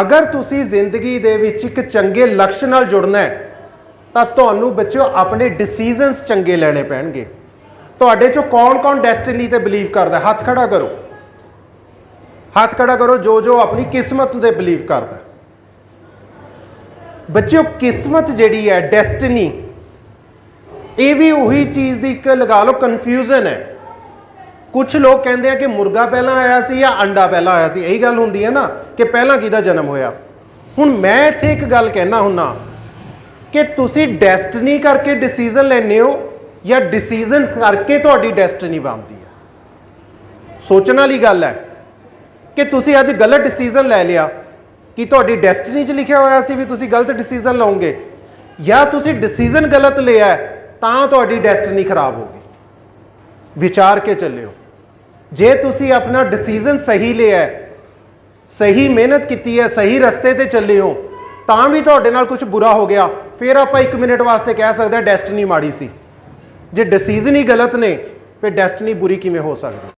ਅਗਰ ਤੁਸੀਂ ਜ਼ਿੰਦਗੀ ਦੇ ਵਿੱਚ ਇੱਕ ਚੰਗੇ ਲਕਸ਼ ਨਾਲ ਜੁੜਨਾ ਹੈ, ਤਾਂ ਤੁਹਾਨੂੰ ਬੱਚਿਓ ਆਪਣੇ ਡਿਸੀਜਨਸ ਚੰਗੇ ਲੈਣੇ ਪੈਣਗੇ। ਤੁਹਾਡੇ ਚੋਂ ਕੌਣ-ਕੌਣ ਡੈਸਟੀਨੀ ਤੇ ਬਲੀਵ ਕਰਦਾ ਹੱਥ ਖੜਾ ਕਰੋ। ਹੱਥ ਖੜਾ ਕਰੋ ਜੋ ਜੋ ਆਪਣੀ ਕਿਸਮਤ ਤੇ ਬਲੀਵ ਕਰਦਾ ਹੈ। ਬੱਚਿਓ, ਕਿਸਮਤ ਜਿਹੜੀ ਹੈ ਡੈਸਟੀਨੀ ਇਹ ਵੀ ਉਹੀ ਚੀਜ਼ ਦੀ ਇੱਕ, ਲਗਾ ਲਓ ਕਨਫਿਊਜ਼ਨ ਹੈ। ਕੁਝ ਲੋਕ ਕਹਿੰਦੇ ਆ ਕਿ ਮੁਰਗਾ ਪਹਿਲਾਂ ਆਇਆ ਸੀ ਜਾਂ ਅੰਡਾ ਪਹਿਲਾਂ ਆਇਆ ਸੀ, ਇਹੀ ਗੱਲ ਹੁੰਦੀ ਹੈ ਨਾ ਕਿ ਪਹਿਲਾਂ ਕਿਹਦਾ ਜਨਮ ਹੋਇਆ? ਹੁਣ ਮੈਂ ਇੱਥੇ ਇੱਕ ਗੱਲ ਕਹਿਣਾ ਹੁੰਨਾ ਕਿ ਤੁਸੀਂ ਡੈਸਟੀਨੀ ਕਰਕੇ ਡਿਸੀਜਨ ਲੈਂਦੇ ਹੋ ਜਾਂ ਡਿਸੀਜਨ ਕਰਕੇ ਤੁਹਾਡੀ ਡੈਸਟੀਨੀ ਬਣਦੀ ਹੈ? ਸੋਚਣ ਵਾਲੀ ਗੱਲ ਹੈ ਕਿ ਤੁਸੀਂ ਅੱਜ ਗਲਤ ਡਿਸੀਜਨ ਲੈ ਲਿਆ ਕਿ ਤੁਹਾਡੀ ਡੈਸਟੀਨੀ 'ਚ ਲਿਖਿਆ ਹੋਇਆ ਸੀ ਵੀ ਤੁਸੀਂ ਗਲਤ ਡਿਸੀਜਨ ਲਓਗੇ ਜਾਂ ਤੁਸੀਂ ਡਿਸੀਜਨ ਗਲਤ ਲਿਆ ਤਾਂ ਤੁਹਾਡੀ ਡੈਸਟੀਨੀ ਖਰਾਬ ਹੋ ਗਈ। ਵਿਚਾਰ ਕੇ ਚੱਲਿਓ। ਜੇ ਤੁਸੀਂ ਆਪਣਾ ਡਿਸੀਜਨ ਸਹੀ ਲਿਆ ਸਹੀ ਮਿਹਨਤ ਕੀਤੀ ਹੈ, ਸਹੀ ਰਸਤੇ ਤੇ ਚੱਲੇ ਹੋ, ਤਾਂ ਵੀ ਤੁਹਾਡੇ ਨਾਲ ਕੁਝ ਬੁਰਾ ਹੋ ਗਿਆ। ਫਿਰ ਆਪਾਂ 1 ਮਿੰਟ ਵਾਸਤੇ ਕਹਿ ਸਕਦੇ ਹਾਂ ਡੈਸਟੀਨੀ ਮਾੜੀ ਸੀ। ਜੇ ਡਿਸੀਜਨ ਹੀ ਗਲਤ ਨੇ, ਫਿਰ ਡੈਸਟੀਨੀ ਬੁਰੀ ਕਿਵੇਂ ਹੋ ਸਕਦੀ?